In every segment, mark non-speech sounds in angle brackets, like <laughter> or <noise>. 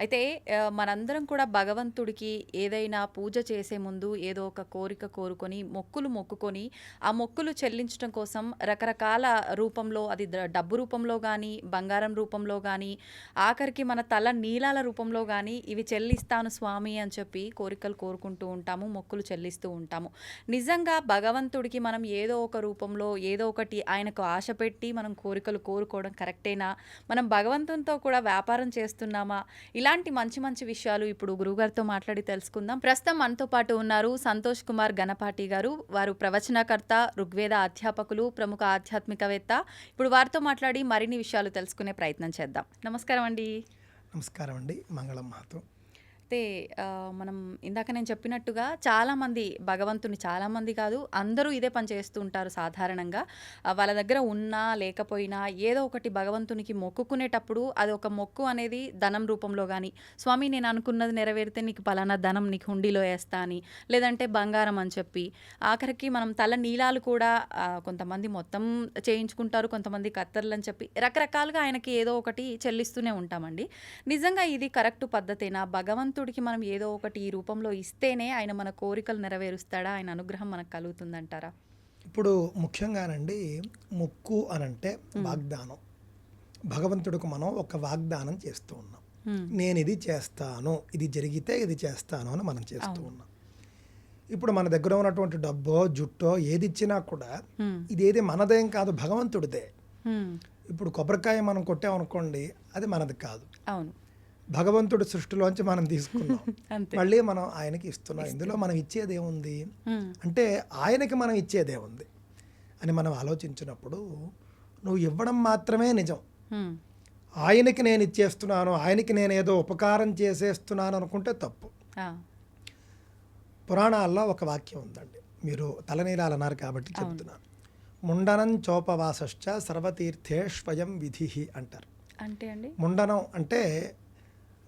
అయితే మనందరం కూడా భగవంతుడికి ఏదైనా పూజ చేసే ముందు ఏదో ఒక కోరిక కోరుకొని మొక్కులు మొక్కుకొని ఆ మొక్కులు చెల్లించడం కోసం రకరకాల రూపంలో అది డబ్బు రూపంలో కానీ బంగారం రూపంలో కానీ ఆఖరికి మన తల నీలాల రూపంలో కానీ ఇవి చెల్లిస్తాను స్వామి అని చెప్పి కోరికలు కోరుకుంటూ ఉంటాము మొక్కులు చెల్లిస్తూ ఉంటాము. నిజంగా భగవంతుడికి మనం ఏదో ఒక రూపంలో ఏదో ఒకటి ఆయనకు ఆశ పెట్టి మనం కోరికలు కోరుకోవడం కరెక్టేనా? మనం భగవంతునితో కూడా వ్యాపారం చేస్తున్నామా? ఇలా ఇలాంటి మంచి మంచి విషయాలు ఇప్పుడు గురువుగారితో మాట్లాడి తెలుసుకుందాం. ప్రస్తుతం మనతో పాటు ఉన్నారు సంతోష్ కుమార్ గణపాటి గారు. వారు ప్రవచనకర్త ఋగ్వేద అధ్యాపకులు ప్రముఖ ఆధ్యాత్మికవేత్త. ఇప్పుడు వారితో మాట్లాడి మరిన్ని విషయాలు తెలుసుకునే ప్రయత్నం చేద్దాం. నమస్కారం అండి. నమస్కారం అండి. మంగళం మాతో చూస్తే మనం ఇందాక నేను చెప్పినట్టుగా చాలామంది భగవంతుని చాలామంది కాదు అందరూ ఇదే పని చేస్తూ ఉంటారు సాధారణంగా. వాళ్ళ దగ్గర ఉన్నా లేకపోయినా ఏదో ఒకటి భగవంతునికి మొక్కుకునేటప్పుడు అది ఒక మొక్కు అనేది ధనం రూపంలో కానీ స్వామి నేను అనుకున్నది నెరవేరితే నీకు పలానా ధనం నీకు హుండీలో వేస్తా అని లేదంటే బంగారం అని చెప్పి ఆఖరికి మనం తల నీలాలు కూడా కొంతమంది మొత్తం చేయించుకుంటారు కొంతమంది కత్తర్లు అని చెప్పి రకరకాలుగా ఆయనకి ఏదో ఒకటి చెల్లిస్తూనే ఉంటామండి. నిజంగా ఇది కరెక్ట్ పద్ధతేనా? భగవంతుడికి మనం ఏదో ఒకటి ఈ రూపంలో ఇస్తేనే ఆయన మన కోరికలు నెరవేరుస్తాడా? ఆయన అనుగ్రహం మనకు కలుగుతుందంటారా? ఇప్పుడు ముఖ్యంగానండి ముక్కు అనంటే వాగ్దానం. భగవంతుడికి మనం ఒక వాగ్దానం చేస్తూ ఉన్నాం. నేను ఇది చేస్తాను ఇది జరిగితే ఇది చేస్తాను అని మనం చేస్తూ ఉన్నాం. ఇప్పుడు మన దగ్గర ఉన్నటువంటి డబ్బో జుట్టో ఏది ఇచ్చినా కూడా. ఇదేది మనదేం కాదు భగవంతుడిదే. ఇప్పుడు కొబ్బరికాయ మనం కొట్టామనుకోండి అది మనది కాదు. అవును. భగవంతుడి సృష్టిలోంచి మనం తీసుకున్నాం. <laughs> మళ్ళీ మనం ఆయనకి ఇస్తున్నాం. ఇందులో మనం ఇచ్చేది ఏముంది హ్మ్. అంటే ఆయనకి మనం ఇచ్చేదే ఉంది అని మనం ఆలోచించినప్పుడు నువ్వు ఇవ్వడం మాత్రమే నిజం. ఆయనకి నేను ఇచ్చేస్తున్నాను ఆయనకి నేను ఏదో ఉపకారం చేసేస్తున్నాను అనుకుంటే తప్పు. పురాణాల్లో ఒక వాక్యం ఉందండి. మీరు తలనీలాలు అన్నారు కాబట్టి చెప్తున్నాను. ముండనం చోపవాసశ్చ సర్వతీర్థే స్వయం విధి అంటారు. అంటే అండి? ముండనం అంటే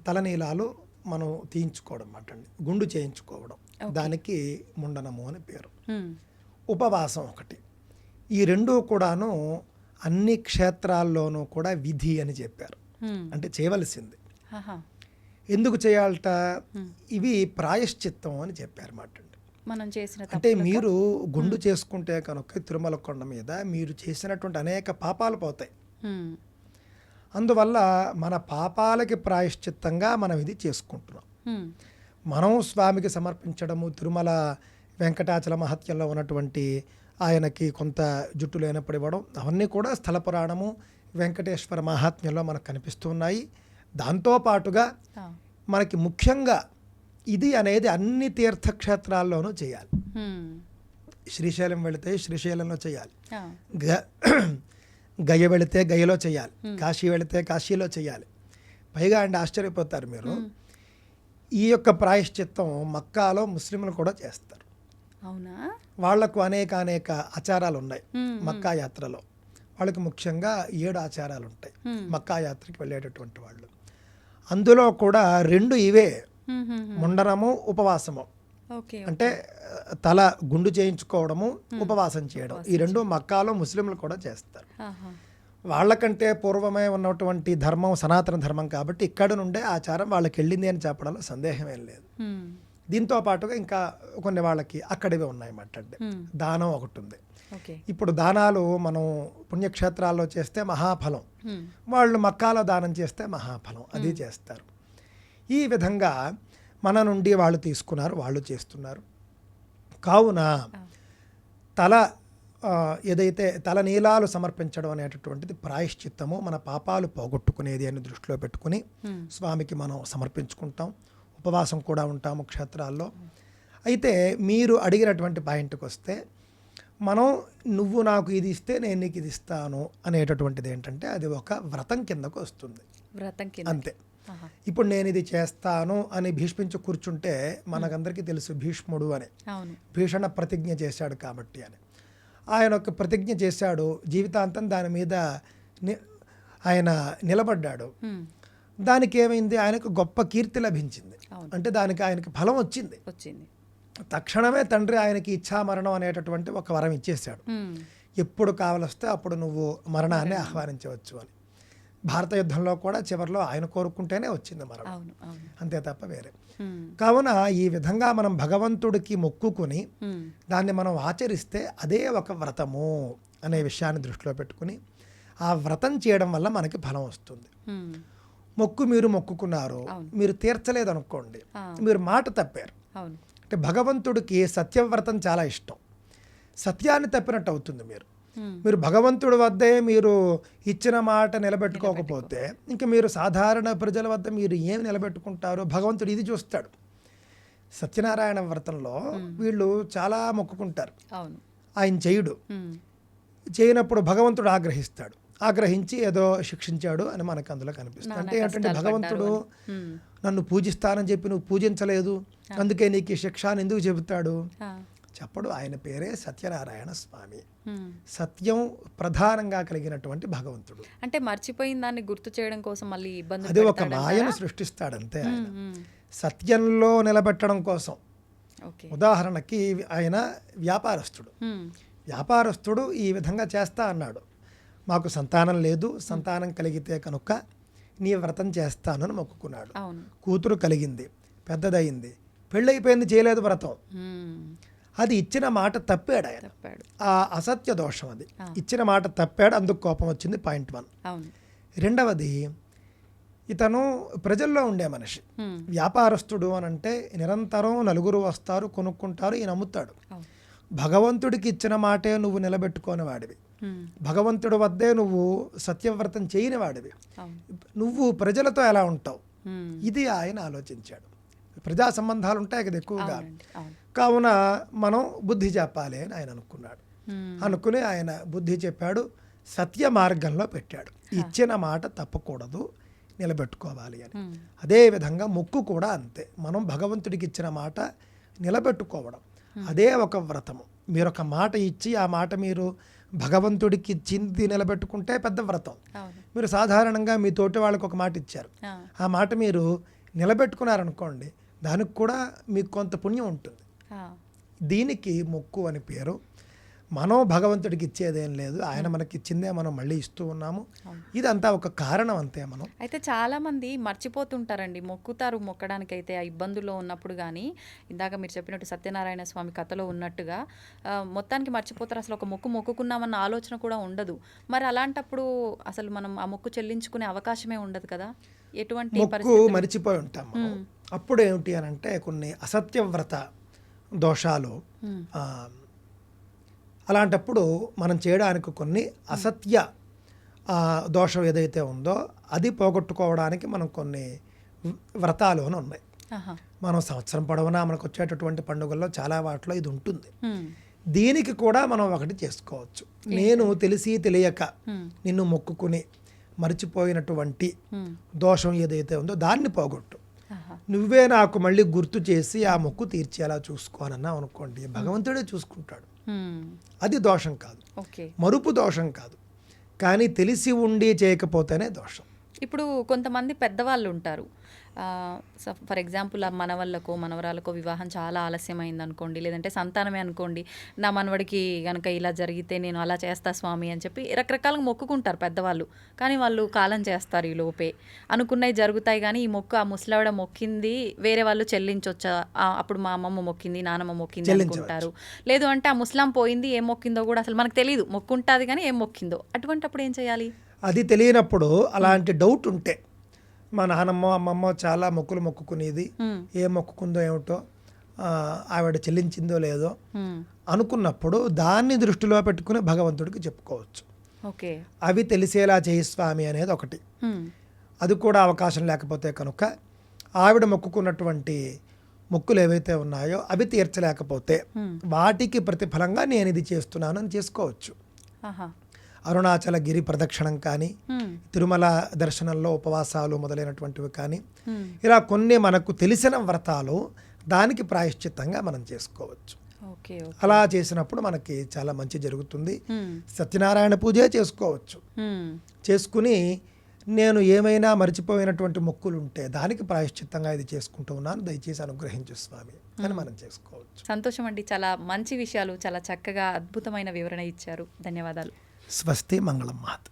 తలనీలాలు మనం తీయించుకోవడం అండి గుండు చేయించుకోవడం. దానికి ముండనము అని పేరు. ఉపవాసం ఒకటి. ఈ రెండు కూడాను అన్ని క్షేత్రాల్లోనూ కూడా విధి అని చెప్పారు. అంటే చేయవలసింది. ఎందుకు చేయాలట? ఇవి ప్రాయశ్చిత్తం అని చెప్పారు మాట అండి మనం చేసిన అంటే మీరు గుండు చేసుకుంటే కనుక తిరుమల కొండ మీద మీరు చేసినటువంటి అనేక పాపాలు పోతాయి. అందువల్ల మన పాపాలకి ప్రాయశ్చిత్తంగా మనం ఇది చేసుకుంటున్నాం. మనం స్వామికి సమర్పించడము తిరుమల వెంకటాచల మహత్యంలో ఉన్నటువంటి ఆయనకి కొంత జుట్టు లేనప్పుడు ఇవ్వడం అవన్నీ కూడా స్థల పురాణము వెంకటేశ్వర మహాత్మ్యంలో మనకు కనిపిస్తున్నాయి దాంతోపాటుగా. మనకి ముఖ్యంగా ఇది అనేది అన్ని తీర్థక్షేత్రాల్లోనూ చేయాలి. శ్రీశైలం వెళితే శ్రీశైలంలో చేయాలి గయ వెళితే గయలో చేయాలి. కాశీ వెళితే కాశీలో చేయాలి. పైగా అండి ఆశ్చర్యపోతారు మీరు. ఈ యొక్క ప్రాయశ్చిత్తం మక్కాలో ముస్లింలు కూడా చేస్తారు. అవునా? వాళ్ళకు అనేక అనేక ఆచారాలు ఉన్నాయి హ్మ్. మక్కా యాత్రలో. వాళ్ళకి ముఖ్యంగా ఏడు ఆచారాలు ఉంటాయి. మక్కా యాత్రకి వెళ్ళేటటువంటి వాళ్ళు. అందులో కూడా రెండు ఇవే. ముండనము ఉపవాసము. అంటే తల గుండు చేయించుకోవడము ఉపవాసం చేయడం. ఈ రెండు మక్కాలో ముస్లింలు కూడా చేస్తారు. వాళ్ళకంటే పూర్వమే ఉన్నటువంటి ధర్మం సనాతన ధర్మం కాబట్టి ఇక్కడ నుండే ఆచారం వాళ్ళకి వెళ్ళింది అని చెప్పడంలో సందేహం ఏం లేదు. దీంతో పాటుగా ఇంకా కొన్ని వాళ్ళకి అక్కడివే అండి. హ్మ్. దానం ఒకటి ఉంది. ఇప్పుడు దానాలు మనం పుణ్యక్షేత్రాల్లో చేస్తే మహాఫలం. వాళ్ళు మక్కాలో దానం చేస్తే మహాఫలం. అది చేస్తారు. ఈ విధంగా మన నుండి వాళ్ళు తీసుకున్నారు వాళ్ళు చేస్తున్నారు. కావున తల ఏదైతే తల నీలాలు సమర్పించడం అనేటటువంటిది ప్రాయశ్చిత్తము మన పాపాలు పోగొట్టుకునేది అని దృష్టిలో పెట్టుకుని. స్వామికి మనం సమర్పించుకుంటాం. ఉపవాసం కూడా ఉంటాము క్షేత్రాల్లో. అయితే మీరు అడిగినటువంటి పాయింట్కి వస్తే మనం నువ్వు నాకు ఇది ఇస్తే నేను నీకు ఇది ఇస్తాను అనేటటువంటిది ఏంటంటే అది ఒక వ్రతం కిందకు వస్తుంది. వ్రతం అంతే. ఇప్పుడు నేను ఇది చేస్తాను అని భీష్మించి కూర్చుంటే మనకందరికీ తెలుసు భీష్ముడు అని. భీషణ ప్రతిజ్ఞ చేశాడు కాబట్టి అని. ఆయన ఒక ప్రతిజ్ఞ చేశాడు జీవితాంతం దాని మీద ఆయన నిలబడ్డాడు. దానికి ఏమైంది ఆయనకు గొప్ప కీర్తి లభించింది. అంటే దానికి ఆయనకి ఫలం వచ్చింది. వచ్చింది. తక్షణమే తండ్రి ఆయనకి ఇచ్ఛా మరణం అనేటటువంటి ఒక వరం ఇచ్చేశాడు. హ్మ్. ఎప్పుడు కావలస్తే అప్పుడు నువ్వు మరణాన్ని. ఆహ్వానించవచ్చు అని. భారత యుద్ధంలో కూడా చివరిలో ఆయన కోరుకుంటేనే వచ్చింది మరణం అంతే తప్ప వేరే. కావున ఈ విధంగా మనం భగవంతుడికి మొక్కుకొని. దాన్ని మనం ఆచరిస్తే అదే ఒక వ్రతము అనే విషయాన్ని దృష్టిలో పెట్టుకుని ఆ వ్రతం చేయడం వల్ల మనకి ఫలం వస్తుంది. మొక్కు మీరు మొక్కుకున్నారు. మీరు తీర్చలేదు అనుకోండి. మీరు మాట తప్పారు అంటే భగవంతుడికి సత్యవ్రతం చాలా ఇష్టం సత్యాన్ని తప్పినట్టు అవుతుంది మీరు. మీరు భగవంతుడి వద్దే మీరు ఇచ్చిన మాట నిలబెట్టుకోకపోతే ఇంకా మీరు సాధారణ ప్రజల వద్ద మీరు ఏమి నిలబెట్టుకుంటారో భగవంతుడు ఇది చూస్తాడు. సత్యనారాయణ వ్రతంలో వీళ్ళు చాలా మొక్కుకుంటారు. ఆయన చేయుడు. హ్మ్. చేయనప్పుడు భగవంతుడు ఆగ్రహిస్తాడు. ఆగ్రహించి ఏదో శిక్షించాడు అని మనకు అందులో కనిపిస్తుంది. అంటే ఏంటంటే భగవంతుడు. నన్ను పూజిస్తానని చెప్పి నువ్వు పూజించలేదు. అందుకే నీకు ఈ శిక్ష అని ఎందుకు చెబుతాడు? ఆ. చెప్పడు ఆయన పేరే సత్యనారాయణ స్వామి. సత్యం ప్రధానంగా కలిగినటువంటి భగవంతుడు అంటే మర్చిపోయిన దాన్ని గుర్తు చేయడం కోసం మళ్ళీ ఇబ్బంది అది ఒక మాయను సృష్టిస్తాడంతే ఆయన. సత్యంలో నిలబెట్టడం కోసం ఉదాహరణకి ఆయన వ్యాపారస్తుడు. వ్యాపారస్తుడు ఈ విధంగా చేస్తా అన్నాడు మాకు సంతానం లేదు సంతానం కలిగితే కనుక నీ వ్రతం చేస్తానని మొక్కుకున్నాడు కూతురు కలిగింది పెద్దదయింది పెళ్ళైపోయింది చేయలేదు వ్రతం. అది ఇచ్చిన మాట తప్పాడు ఆయన. ఆ అసత్య దోషం అది. ఇచ్చిన మాట తప్పాడు అందుకు కోపం వచ్చింది పాయింట్ వన్. రెండవది ఇతను ప్రజల్లో ఉండే మనిషి. వ్యాపారస్తుడు అని అంటే నిరంతరం నలుగురు వస్తారు కొనుక్కుంటారు ఈయన అమ్ముతాడు. భగవంతుడికి ఇచ్చిన మాటే నువ్వు నిలబెట్టుకోని వాడివి. భగవంతుడి వద్దే నువ్వు సత్యవ్రతం చేయని వాడివి. నువ్వు ప్రజలతో ఎలా ఉంటావు. ఇది ఆయన ఆలోచించాడు. ప్రజా సంబంధాలు ఉంటాయి కదా ఎక్కువగా. కావున మనం బుద్ధి చెప్పాలి అని ఆయన అనుకున్నాడు. అనుకుని ఆయన బుద్ధి చెప్పాడు సత్య మార్గంలో పెట్టాడు. ఇచ్చిన మాట తప్పకూడదు నిలబెట్టుకోవాలి అని. అదేవిధంగా మొక్కు కూడా అంతే. మనం భగవంతుడికి ఇచ్చిన మాట నిలబెట్టుకోవడం. అదే ఒక వ్రతము. మీరు ఒక మాట ఇచ్చి ఆ మాట మీరు భగవంతుడికి ఇచ్చింది నిలబెట్టుకుంటే పెద్ద వ్రతం. మీరు సాధారణంగా మీ తోటి వాళ్ళకి ఒక మాట ఇచ్చారు. ఆ మాట మీరు నిలబెట్టుకున్నారనుకోండి దానికి కూడా మీకు కొంత పుణ్యం ఉంటుంది. దీనికి మొక్కు అని పేరు. మనం భగవంతుడికి ఇచ్చేదేం లేదు. ఆయన మనకి ఇచ్చిందే మనం మళ్ళీ ఇస్తూ ఉన్నాము. ఇదంతా ఒక కారణం అంతే మనం. అయితే చాలా మంది మర్చిపోతుంటారండి మొక్కుతారు మొక్కడానికి అయితే ఆ ఇబ్బందుల్లో ఉన్నప్పుడు కానీ ఇందాక మీరు చెప్పినట్టు సత్యనారాయణ స్వామి కథలో ఉన్నట్టుగా మొత్తానికి మర్చిపోతారు. అసలు ఒక మొక్కు మొక్కుకున్నామన్న ఆలోచన కూడా ఉండదు. మరి అలాంటప్పుడు అసలు మనం ఆ మొక్కు చెల్లించుకునే అవకాశమే ఉండదు కదా? ఎటువంటి మొక్కు మరిచిపోయి ఉంటాం మనం. అప్పుడు ఏమిటి అని అంటే కొన్ని అసత్యవ్రత దోషాలు అలాంటప్పుడు మనం చేయడానికి కొన్ని అసత్య దోషం ఏదైతే ఉందో అది పోగొట్టుకోవడానికి మనం కొన్ని వ్రతాలు అని ఉన్నాయి. మనం సంవత్సరం పొడవునా మనకు వచ్చేటటువంటి పండుగల్లో చాలా వాటిలో ఇది ఉంటుంది. దీనికి కూడా మనం ఒకటి చేసుకోవచ్చు. నేను తెలిసి తెలియక. నిన్ను మొక్కుకుని మర్చిపోయినటువంటి. దోషం ఏదైతే ఉందో దాన్ని పోగొట్టు. నువ్వే నాకు మళ్ళీ గుర్తు చేసి ఆ మొక్కు తీర్చేలా చూసుకోనన్నా అనుకోండి. భగవంతుడే చూసుకుంటాడు. అది దోషం కాదు. మరుపు దోషం కాదు. కానీ తెలిసి ఉండి చేయకపోతేనే దోషం. ఇప్పుడు కొంతమంది పెద్దవాళ్ళు ఉంటారు. ఫర్ ఎగ్జాంపుల్ ఆ మనవళ్ళకో మనవరాలకో వివాహం చాలా ఆలస్యమైంది అనుకోండి లేదంటే సంతానమే అనుకోండి నా మనవడికి కనుక ఇలా జరిగితే నేను అలా చేస్తా స్వామి అని చెప్పి రకరకాలుగా మొక్కుకుంటారు పెద్దవాళ్ళు. కానీ వాళ్ళు కాలం చేస్తారు ఈ లోపే. అనుకున్నవి జరుగుతాయి కానీ ఈ మొక్కు ఆ ముసలావిడ మొక్కింది వేరే వాళ్ళు చెల్లించొచ్చా? అప్పుడు మా అమ్మమ్మ మొక్కింది నానమ్మ మొక్కింది. అనుకుంటారు. లేదు అంటే ఆ ముస్లాం పోయింది ఏం మొక్కిందో కూడా అసలు మనకు తెలియదు మొక్కుంటుంది కానీ ఏం మొక్కిందో. అటువంటి అప్పుడు ఏం చేయాలి? అది తెలియనప్పుడు అలాంటి డౌట్ ఉంటే మా నానమ్మ అమ్మమ్మ చాలా మొక్కులు మొక్కుకునేది. ఏ మొక్కుకుందో ఏమిటో ఆవిడ చెల్లించిందో లేదో. అనుకున్నప్పుడు దాన్ని దృష్టిలో పెట్టుకుని భగవంతుడికి చెప్పుకోవచ్చు అవి తెలిసేలా చేయి స్వామి అనేది ఒకటి. అది కూడా అవకాశం లేకపోతే కనుక ఆవిడ మొక్కుకున్నటువంటి మొక్కులు ఏవైతే ఉన్నాయో అవి తీర్చలేకపోతే. వాటికి ప్రతిఫలంగా నేను ఇది చేస్తున్నాను అని చేసుకోవచ్చు అరుణాచల గిరి ప్రదక్షిణం కానీ. తిరుమల దర్శనంలో ఉపవాసాలు మొదలైనటువంటివి కానీ. ఇలా కొన్ని మనకు తెలిసిన వ్రతాలు దానికి ప్రాయశ్చిత్తంగా మనం చేసుకోవచ్చు. అలా చేసినప్పుడు మనకి చాలా మంచి జరుగుతుంది. సత్యనారాయణ పూజే చేసుకోవచ్చు. చేసుకుని నేను ఏమైనా మర్చిపోయినటువంటి మొక్కులు ఉంటే దానికి ప్రాయశ్చిత్తంగా ఇది చేసుకుంటూ ఉన్నాను. దయచేసి అనుగ్రహించు స్వామి అని మనం చేసుకోవచ్చు. సంతోషం అండి చాలా మంచి విషయాలు చాలా చక్కగా అద్భుతమైన వివరణ ఇచ్చారు. ధన్యవాదాలు. സ്വസ്തി മംഗളം മഹത്